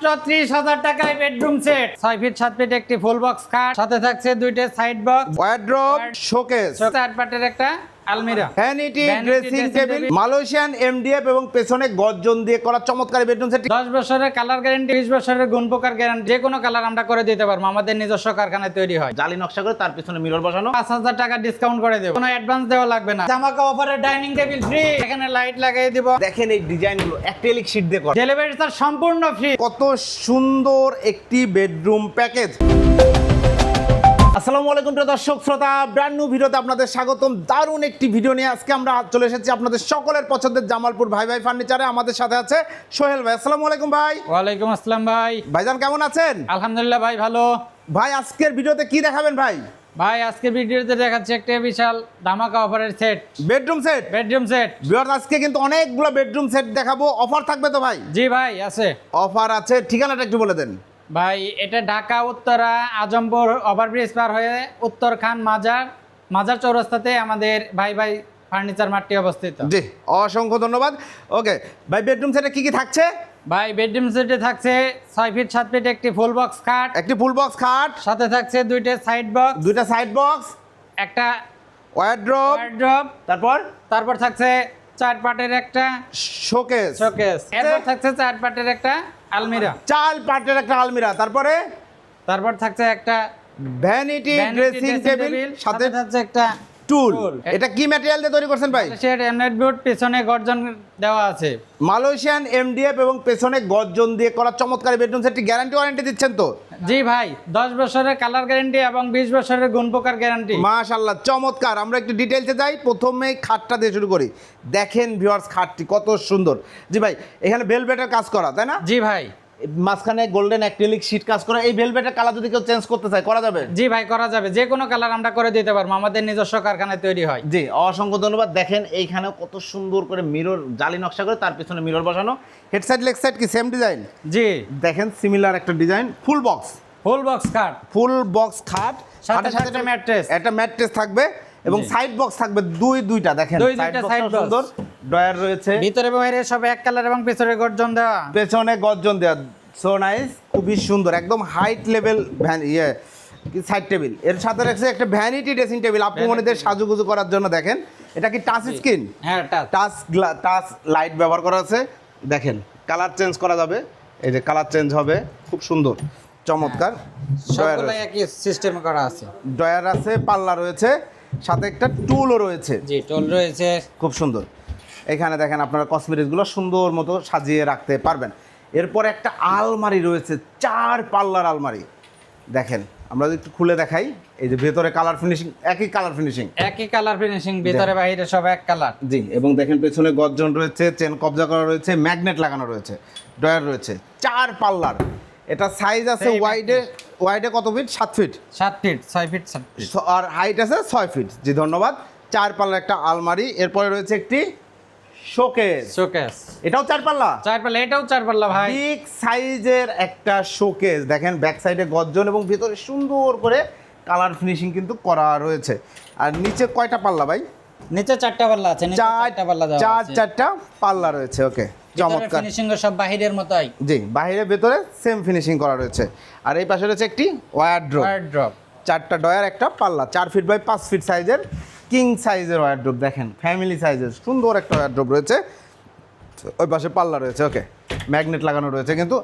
মাত্র ত্রিশ হাজার টাকায় বেডরুম সেট ছয় ফিট সাত ফিট একটি ফুল বক্স খাট। সাথে থাকছে দুইটা সাইড বক্স ওয়ার্ড্রপ শোকেস চার পাটের একটা আলমিরা। Vanity dressing table Malaysian MDF এবং পেছনে গর্জন দিয়ে করা চমৎকার বেডরুম সেট দশ বছরের কালার গ্যারান্টি বিশ বছরের গুণ পোকার গ্যারান্টি যে কোনো কালার আমরা করে দিতে পারব আমাদের নিজস্ব কারখানায় তৈরি হয়। জালি নকশা করে তার পিছনে মিরর বসানো। পাঁচ হাজার টাকা ডিসকাউন্ট করে দেবো। কোনো অ্যাডভান্স দেওয়া লাগবে না। জামাকা অফারে ডাইনিং টেবিল ফ্রি এখানে লাইট লাগিয়ে দিব। দেখেন এই ডিজাইনগুলো অ্যাক্রিলিক শীট দিয়ে করা। ডেলিভারি চার্জ সম্পূর্ণ ফ্রি কত সুন্দর একটি বেডরুম প্যাকেজ আসসালামু আলাইকুম প্রিয় দর্শক শ্রোতা ব্র্যান্ড নিউ ভিডিওতে আপনাদের স্বাগতম। দারুণ একটি ভিডিও নিয়ে আজকে আমরা চলে এসেছি আপনাদের সকলের পছন্দের জামালপুর ভাই ভাই ফার্নিচারে আমাদের সাথে আছে সোহেল ভাই। আসসালামু আলাইকুম ভাই। ওয়ালাইকুম আসসালাম ভাই। ভাইজান কেমন আছেন? আলহামদুলিল্লাহ ভাই ভালো। ভাই আজকের ভিডিওতে কি দেখাবেন ভাই? ভাই আজকের ভিডিওতে দেখাচ্ছে একটা বিশাল ধামাকা অফারের set bedroom set bedroom set viewers আজকে কিন্তু অনেকগুলো বেডরুম সেট দেখাবো। অফার থাকবে তো ভাই? জি ভাই আছে। অফার আছে। ঠিকানাটা একটু বলে দেন। ভাই এটা ঢাকা উত্তরা আজমপুর ওভারব্রিজ পার হয়ে উত্তর খান মাজার মাজার চৌরাস্তাতে আমাদের ভাই ভাই ফার্নিচার মাঠটি অবস্থিত। জি অসংখ্য ধন্যবাদ। ওকে ভাই বেডরুম সেটে কি কি থাকছে? ভাই বেডরুম সেটে থাকছে ছয় ফিট সাত ফিট একটি ফুল বক্স খাট একটি ফুল বক্স খাট সাথে থাকছে দুইটা সাইড বক্স দুইটা সাইড বক্স একটা ওয়ার্ড্রপ ওয়ার্ড্রপ তারপর? তারপর থাকছে চার পাটের একটা শোকেস শোকেস এরপর থাকছে চার পাটের একটা আলমিরা। চাল পাটের একটা আলমিরা। তারপরে? তারপর থাকছে একটা ভ্যানিটি ড্রেসিং টেবিল সাথে থাকছে একটা টুল এটা কি ম্যাটেরিয়াল দিয়ে তৈরি করছেন ভাই? সেট এমনেট বোর্ড পেছনে গর্জন দেওয়া আছে। মালয়েশিয়ান এমডিএফ এবং পেছনে গর্জন দিয়ে করা চমৎকার বেডরুম সেটটি গ্যারান্টি ওয়ারেন্টি দিচ্ছেন তো? জি ভাই দশ বছরের কালার গ্যারান্টি এবং বিশ বছরের গুণ প্রকার গ্যারান্টি মাশাল্লাহ চমৎকার। আমরা একটু ডিটেলসে যাই প্রথমে খাটটা দিয়ে শুরু করি। দেখেন ভিউয়ার্স খাটটি কত সুন্দর। জি ভাই এখানে ভেলভেটের কাজ করা তাই না? জি ভাই। মাঝখানে গোল্ডেন অ্যাক্রিলিক শীট কাজ করা এই ভেলভেটের কালার যদি কেউ চেঞ্জ করতে চায় করা যাবে? জি ভাই করা যাবে। যে কোনো কালার আমরা করে দিতে পারব আমাদের নিজস্ব কারখানায় তৈরি হয়। জি অসংখ্য ধন্যবাদ। দেখেন এইখানেও কত সুন্দর করে মিরর জালি নকশা করে তার পিছনে মিরর বসানো। হেড সাইড লেগ সাইড কি? সেম ডিজাইন জি। দেখেন সিমিলার একটা design full box full box খাট ফুল বক্স খাট সাথে থাকছে একটা- mattress। একটা ম্যাট্রেস থাকবে। এবং সাইড বক্স থাকবে দুই দুইটা দেখেন। দুই সাইড দুইটা বক্স side সুন্দর ডয়ার রয়েছে। ভিতরে বাইরে সব এক কালার এবং পেছনে গর্জন দেওয়া পেছনে গর্জন দেওয়া সো নাইস খুবই সুন্দর একদম হাইট লেভেল ভ্যান ইয়ে সাইড টেবিলের সাথে রাখছে একটা ভ্যানিটি ড্রেসিং টেবিল আপু মনেদের সাজুগুজু করার জন্য দেখেন। এটা কি টাচ স্ক্রিন হ্যাঁ টাচ টাচ লাইট ব্যবহার করা আছে। দেখেন কালার চেঞ্জ করা যাবে। এই যে কালার চেঞ্জ হবে খুব সুন্দর চমৎকার। ডয়ার সবগুলো একই সিস্টেম করা আছে। ডয়ার আছে পাল্লা রয়েছে। সাথে একটা টুলও রয়েছে। জি টোল রয়েছে। খুব সুন্দর। এখানে দেখেন আপনারা কসমেটিক্সগুলো সুন্দর মতো সাজিয়ে রাখতে পারবেন। এরপর একটা আলমারি রয়েছে চার পাল্লার আলমারি। দেখেন আমরা যদি একটু খুলে দেখাই এই যে ভেতরে কালার ফিনিশিং একই কালার ফিনিশিং। একই কালার ফিনিশিং ভিতরে বাইরে সব এক কালার। জি এবং দেখেন পেছনে গর্জন রয়েছে চেন কবজা করা রয়েছে ম্যাগনেট লাগানো রয়েছে ডয়ার রয়েছে চার পাল্লার। এটা সাইজ আছে ওয়াইডে ওয়াইডে কত ফিট সাত ফিট সাত ফিট ছয় ফিট সাত ফিট আর হাইট আছে ছয় ফিট জি ধন্যবাদ। চার পাল্লার একটা আলমারি এরপরে রয়েছে একটি শোকেস শোকেস এটাও চার পাল্লা? চার পাল্লা এটাও চার পাল্লা ভাই। বিগ সাইজের একটা শোকেস দেখেন ব্যাক সাইডে গর্জন এবং ভিতরে সুন্দর করে কালার ফিনিশিং কিন্তু করা রয়েছে। আর নিচে কয়টা পাল্লা ভাই? নিচে চারটা পাল্লা আছে চারটা পাল্লা চার চারটা পাল্লা রয়েছে ওকে চমৎকার। ফিনিশিং সব বাহিরের মতোই। জি বাইরে ভেতরে সেম ফিনিশিং করা রয়েছে। আর এই পাশে রয়েছে একটি ওয়ারড্রপ ওয়ার্ড্রপ চারটা ডয়ার একটা পাল্লা চার ফিট বাই পাঁচ ফিট সাইজের কিং সাইজের ওয়ারড্রপ দেখেন ফ্যামিলি সাইজের সুন্দর একটা ওয়ারড্রপ রয়েছে। ওই পাশে পাল্লা রয়েছে ওকে ম্যাগনেট লাগানো রয়েছে কিন্তু।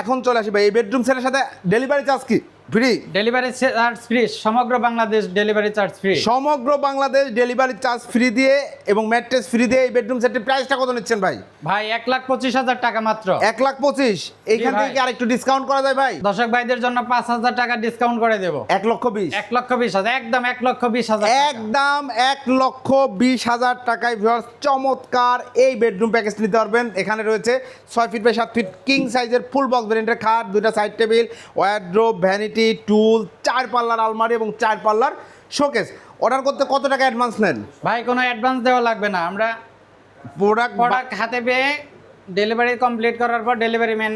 এখন চলে আসি ভাই এই বেডরুম সেটের সাথে ডেলিভারি চার্জ কি? ফ্রি ডেলিভারি চার্জ ফ্রি সমগ্র বাংলাদেশ ডেলিভারি চার্জ ফ্রি সমগ্র বাংলাদেশ ডেলিভারি চার্জ ফ্রি দিয়ে এবং ম্যাট্রেস ফ্রি দিয়ে এই বেডরুম সেটের প্রাইসটা কত নিচ্ছেন ভাই? ভাই এক লাখ পঁচিশ হাজার টাকা মাত্র। এক লাখ পঁচিশ। এইখান থেকে কি আর একটু ডিসকাউন্ট করা যায় ভাই? দর্শক ভাইদের জন্য পাঁচ হাজার টাকা ডিসকাউন্ট করে দেবো। এক লক্ষ বিশ। এক লক্ষ বিশ হাজার একদম এক লক্ষ বিশ হাজার একদম এক লক্ষ বিশ হাজার টাকায় ভিউয়ার্স চমৎকার এই বেডরুম প্যাকেজ নিতে পারবেন। এখানে রয়েছে ছয় ফিট বাই সাত ফিট কিং সাইজের ফুল বক্স ভ্যারিয়েন্টের খাট দুইটা সাইড টেবিল ওয়ারড্রোব ভ্যানিটি টুল চার পাল্লার আলমারি এবং চার পাল্লার শোকেস। অর্ডার করতে কত টাকা অ্যাডভান্স নেন? ভাই কোনো অ্যাডভান্স দেওয়া লাগবে না। আমরা প্রোডাক্ট প্রোডাক্ট হাতে পেয়ে ডেলিভারি কমপ্লিট করার পর ডেলিভারি ম্যান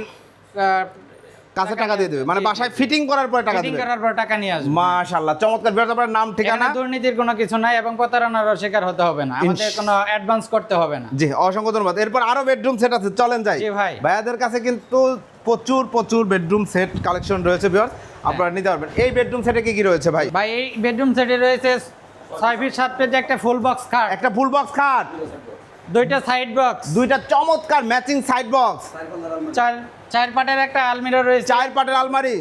কাছে টাকা দিয়ে দেবে। মানে বাসায় ফিটিং করার পরে টাকা ফিটিং করার পর টাকা নিয়ে আসবে। মাশাআল্লাহ চমৎকার। ভিউয়ার্স আপনার নাম ঠিকানা? দুর্নীতির কোনো কিছু নাই এবং প্রতারণারও শিকার হতে হবে না। আমাদের কোনো অ্যাডভান্স করতে হবে না। জি অসংখ্য ধন্যবাদ। এরপর আরও বেডরুম সেট আছে চলেন যাই। জি ভাই। ভাইয়াদের কাছে কিন্তু প্রচুর প্রচুর বেডরুম সেট কালেকশন রয়েছে ভিউয়ার্স আপনারা নিতে পারবেন। এই বেডরুম সেটে কি কি রয়েছে ভাই? ভাই এই বেডরুম সেটে রয়েছে ছয় ফিট সাত ফিট একটা ফুল বক্স খাট একটা ফুল বক্স খাট দুইটা সাইড বক্স দুইটা চমৎকার ম্যাচিং সাইড বক্স চার চার পাটের একটা আলমিরা রয়েছে। চার পাটের আলমারি।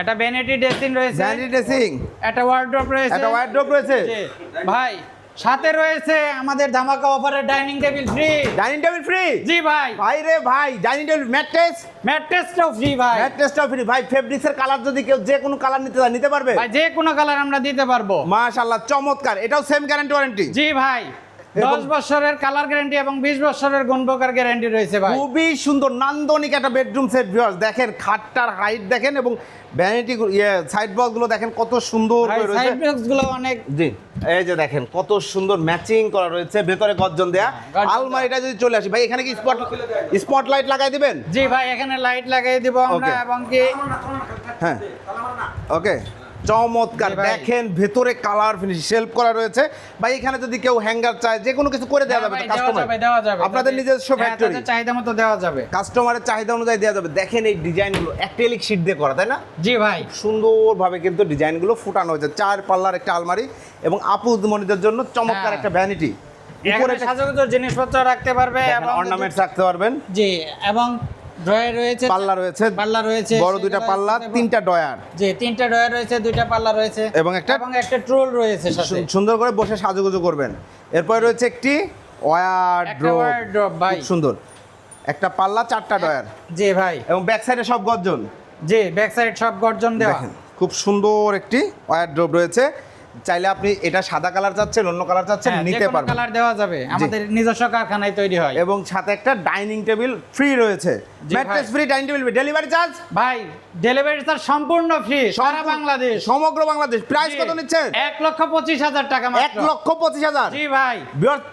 একটা ভ্যানিটি ড্রেসিং রয়েছে। ভ্যানিটি ড্রেসিং একটা ওয়ার্ড্রপ রয়েছে। একটা ওয়ার্ড্রোব রয়েছে। ভাই সাথে রয়েছে আমাদের ধামাকা অফারের dining table free. Dining table free? জি ভাই। ভাই রে ভাই ডাইনিং টেবিল ম্যাট্রেস ম্যাট্রেসটাও ফ্রি ভাই। ম্যাট্রেসটাও ফ্রি। ভাই ফেব্রিক্সের কালার যদি কেউ যে কোনো কালার নিতে চায় নিতে পারবে? ভাই যে কোনো কালার আমরা দিতে পারব। মাশাআল্লাহ চমৎকার। এটাও সেম গ্যারান্টি ওয়ারেন্টি জি ভাই। দশ বছরের কালার গ্যারান্টি এবং বিশ বছরের গুণপকার গ্যারান্টি রয়েছে ভাই। খুবই সুন্দর নান্দনিক একটা বেডরুম সেট ভিউয়ার্স দেখেন খাটটার হাইট দেখেন এবং ভ্যানিটি ইয়ে সাইড বক্সগুলো দেখেন কত সুন্দর সাইড বক্সগুলো অনেক জি এই যে দেখেন কত সুন্দর ম্যাচিং করা রয়েছে ভেতরে গর্জন দেয়া। হ্যাঁ, আলমারিটা যদি চলে আসি ভাই এখানে কি স্পট স্পট লাইট লাগাই দিবেন? জি ভাই এখানে লাইট লাগিয়ে দিব আমরা এবং কি হ্যাঁ। ওকে চমৎকার। দেখেন ভেতরে কালার ফিনিশ শেলফ করা রয়েছে। ভাই এখানে যদি কেউ হ্যাঙ্গার চায় যে কোনো কিছু করে দেওয়া হ্যাঁ যাবে কাস্টমার দেওয়া যাবে আপনাদের নিজস্ব ফ্যাক্টরি চাহিদা মতো দেওয়া যাবে। কাস্টমারের চাহিদা অনুযায়ী দেওয়া যাবে। দেখেন এই ডিজাইনগুলো অ্যাক্রেলিক শীট দিয়ে করা তাই না? জি ভাই। সুন্দরভাবে কিন্তু ডিজাইনগুলো ফুটানো হয়েছে। চার পাল্লার একটা আলমারি এবং আপু মনিদের জন্য চমৎকার হ্যাঁ। একটা ভ্যানিটি উপরে সাজাগোজের জিনিসপত্র রাখতে পারবে এবং অর্নামেন্টস রাখতে পারবেন। জি এবং ড্রয়ার রয়েছে পাল্লা রয়েছে পাল্লা রয়েছে বড় দুইটা পাল্লা তিনটা ডয়ার জি তিনটা ড্রয়ার রয়েছে দুইটা পাল্লা রয়েছে এবং একটা- এবং একটা ট্রোল রয়েছে সাথে। সুন্দর করে বসে সাজুগুজু করবেন। এরপরে রয়েছে একটি ওয়ার wardrobe, ভাই। খুব সুন্দর। একটা পাল্লা চারটা ডয়ার জি ভাই। এবং ব্যাক সাইডে সব গর্জন। জি ব্যাক সাইড সব গর্জন দেওয়া। দেখেন খুব সুন্দর একটি ওয়ার ড্রপ রয়েছে। চাইলে আপনি এটা সাদা কালার চাচ্ছেন অন্য কালার চাচ্ছেন হ্যাঁ, নিতে পারবেন। কালার দেওয়া যাবে। আমাদের নিজস্ব কারখানায় তৈরি হয়। এবং সাথে একটা ডাইনিং টেবিল ফ্রি রয়েছে। Mattress free dining table delivery charge ভাই ডেলিভারি চার্জ সম্পূর্ণ ফ্রি সারা বাংলাদেশ। সমগ্র বাংলাদেশ। প্রাইস কত নিচ্ছেন? এক লক্ষ পঁচিশ হাজার টাকা এক লক্ষ পঁচিশ হাজার। জি ভাই।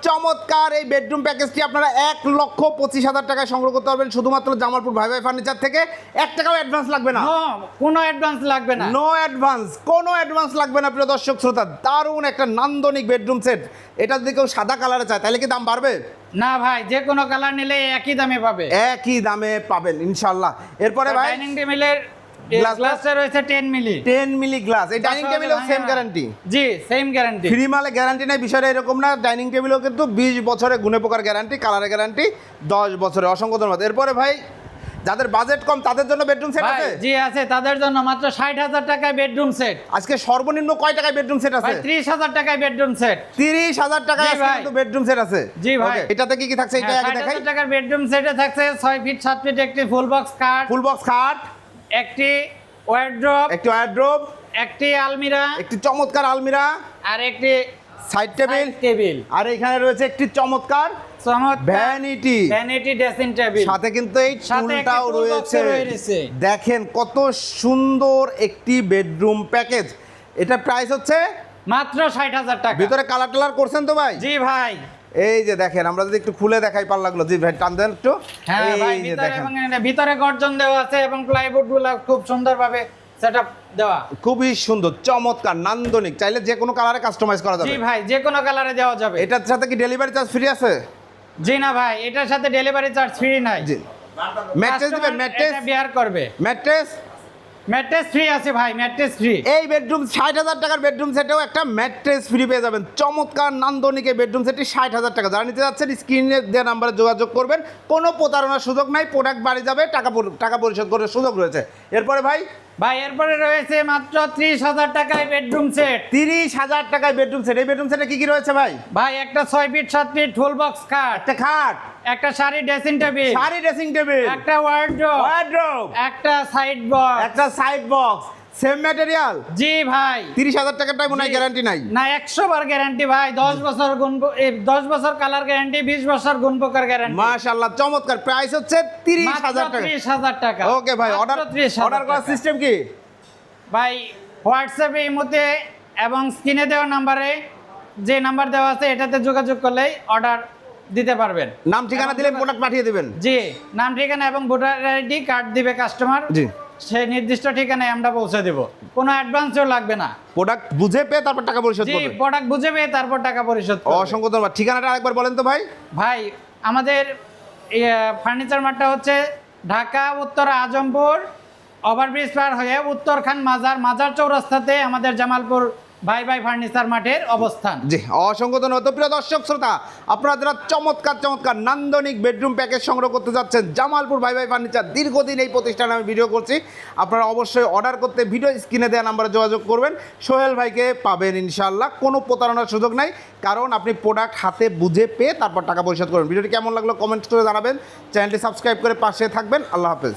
চমৎকার এই বেডরুম প্যাকেজটি আপনারা এক লক্ষ পঁচিশ হাজার টাকায় সংগ্রহ করতে পারবেন শুধুমাত্র জামালপুর ভাই ভাই ফার্নিচার থেকে। এক টাকাও অ্যাডভান্স লাগবে না। নো কোনো অ্যাডভান্স লাগবে না। নো অ্যাডভান্স কোনো অ্যাডভান্স লাগবে না প্রিয় দর্শক শ্রোতা দারুণ একটা নান্দনিক বেডরুম সেট এটা যদি কেউ সাদা কালারে চায় তাহলে কি দাম বাড়বে? না ভাই যে কোনো কালার নিলে একই দামে পাবে। একই দামে পাবেন ইনশাল্লাহ এরপরে ভাই ডাইনিং টেবিলের গ্লাসে রয়েছে মিলি মিলি গ্লাস এই ডাইনিং টেবিলেও সেম গ্যারান্টি জি সেম গ্যারান্টি ফ্রি মালে গ্যারান্টি নেই বিষয়টা এরকম না। ডাইনিং টেবিলও কিন্তু বিশ বছরে গুণে গ্যারান্টি কালারের গ্যারান্টি দশ বছরে। অসংখ্য ধন্যবাদ। এরপরে ভাই যাদের বাজেট কম তাদের জন্য বেডরুম সেট আছে? জি আছে। তাদের জন্য মাত্র ষাট হাজার টাকায় বেডরুম সেট আজকে সর্বনিম্ন কয় টাকায় বেডরুম সেট আছে? ভাই ত্রিশ হাজার টাকায় বেডরুম সেট তিরিশ হাজার টাকায় আজকে কিন্তু বেডরুম সেট আছে। জি ভাই। এটাতে কি কি থাকছে? এটা আগে দেখাই। টাকার বেডরুম সেটে থাকছে ছয় ফিট সাত ফিট একটি ফুল বক্স কাঠ ফুল বক্স খাট একটি ওয়ার্ড্রপ একটি ওয়ার্ড্রোব একটি আলমিরা একটি চমৎকার আলমিরা আর একটি সাইড টেবিল টেবিল আর এখানে রয়েছে একটি চমৎকার ভ্যানিটি ভ্যানিটি ড্রেসিং টেবিল সাথে কিন্তু এই টুলটাও রয়েছে। রয়েছে। দেখেন কত সুন্দর একটি বেডরুম প্যাকেজ এটা প্রাইস হচ্ছে মাত্র ষাট হাজার টাকা। ভিতরে কালার টালার করছেন তো ভাই? জি ভাই। এই যে দেখেন আমরা যদি একটু খুলে দেখাই পাল্লাগুলো জি ভাই টান দেন একটু। হ্যাঁ এই যে ভিতরে দেখেন। ভিতরে গর্জন দেওয়া আছে এবং প্লাইউডগুলো খুব সুন্দরভাবে সেটআপ দেওয়া। খুবই সুন্দর চমৎকার নান্দনিক। চাইলে যে কোনো কালারে কাস্টমাইজ করা জি যাবে ভাই যে কোনো কালারে দেওয়া যাবে। এটার সাথে কি ডেলিভারি চার্জ ফ্রি আছে? জি না ভাই এটার সাথে ডেলিভারি চার্জ ফ্রি নাই। জি। ম্যাট্রেস দিবেন ম্যাট্রেস বিয়ার করবে। ম্যাট্রেস ম্যাট্রেস ফ্রি আছে ভাই ম্যাট্রেস ফ্রি এই বেডরুম ষাট হাজার টাকার বেডরুম সেটেও একটা ম্যাট্রেস ফ্রি পেয়ে যাবেন। চমৎকার নান্দনিক এই বেডরুম সেটটি ষাট হাজার টাকা। যারা নিতে যাচ্ছেন স্ক্রিনে দেওয়া নাম্বারে যোগাযোগ করবেন। কোনো প্রতারণার সুযোগ নাই প্রোডাক্ট বাড়ি যাবে টাকা টাকা পরিশোধ করার সুযোগ রয়েছে। এরপরে ভাই? ভাই এরপরে রয়েছে মাত্র ত্রিশ হাজার টাকায় বেডরুম সেট তিরিশ হাজার টাকায় বেডরুম সেট এই বেডরুম সেটে কি কি রয়েছে ভাই? ভাই একটা ছয় ফিট সাত ফিট ফুল বক্স খাট একটা খাট। একটা sari dressing table sari dressing table একটা ওয়ার্ড্রোব ওয়ার্ড্রোব একটা সাইড বক্স একটা সাইড বক্স সেম ম্যাটেরিয়াল জি ভাই। তিরিশ হাজার টাকাটাই মনে গ্যারান্টি নাই? না একশো বার গ্যারান্টি ভাই। দশ বছর গুণ দশ বছর কালার গ্যারান্টি বিশ বছর গুণ প্রকার গ্যারান্টি মাশাআল্লাহ চমৎকার। প্রাইস হচ্ছে তিরিশ হাজার টাকা। ত্রিশ হাজার টাকা। ওকে ভাই অর্ডার 30,000 অর্ডার করার সিস্টেম কি? ভাই হোয়াটসঅ্যাপে এই মধ্যে এবং স্ক্রিনে দেওয়া নাম্বারে যে নাম্বার দেওয়া আছে এটাতে যোগাযোগ করলেই অর্ডার দিতে পারবেন। নাম ঠিকানা দিলে প্রোডাক্ট পাঠিয়ে দিবেন। জি নাম ঠিকানা এবং ভোটার আইডি কার্ড দিবে কাস্টমার জি। সেই নির্দিষ্ট ঠিকানায় আমরা পৌঁছে দেব। কোনো অ্যাডভান্সও লাগবে না। প্রোডাক্ট বুঝে পেয়ে তারপর টাকা পরিশোধ জি প্রোডাক্ট বুঝে পেয়ে তারপর টাকা পরিশোধ করবে। অসংখ্য ধন্যবাদ। ঠিকানাটা আরেকবার বলেন তো ভাই। ভাই আমাদের ফার্নিচার মার্টটা হচ্ছে ঢাকা উত্তর আজমপুর ওভারব্রিজ পার হয়ে উত্তরখান মাজার মাজার চৌরাস্তাতে আমাদের জামালপুর ভাই ভাই ফার্নিচার মাঠের অবস্থান। জি অসংখ্য ধন্যবাদ প্রিয় দর্শক, শ্রোতা, আপনারা যারা চমৎকার চমৎকার নান্দনিক বেডরুম প্যাকেজ সংগ্রহ করতে যাচ্ছেন, জামালপুর ভাই ভাই ফার্নিচার দীর্ঘদিন এই প্রতিষ্ঠানে আমি ভিডিও করছি। আপনারা অবশ্যই অর্ডার করতে ভিডিও স্ক্রিনে দেওয়া নাম্বারে যোগাযোগ করবেন। সোহেল ভাইকে পাবেন ইনশাল্লাহ কোনো প্রতারণার সুযোগ নাই। কারণ আপনি প্রোডাক্ট হাতে বুঝে পেয়ে তারপর টাকা পরিশোধ করবেন। ভিডিওটি কেমন লাগল কমেন্ট করে জানাবেন। চ্যানেলটি সাবস্ক্রাইব করে পাশে থাকবেন। আল্লাহ হাফেজ।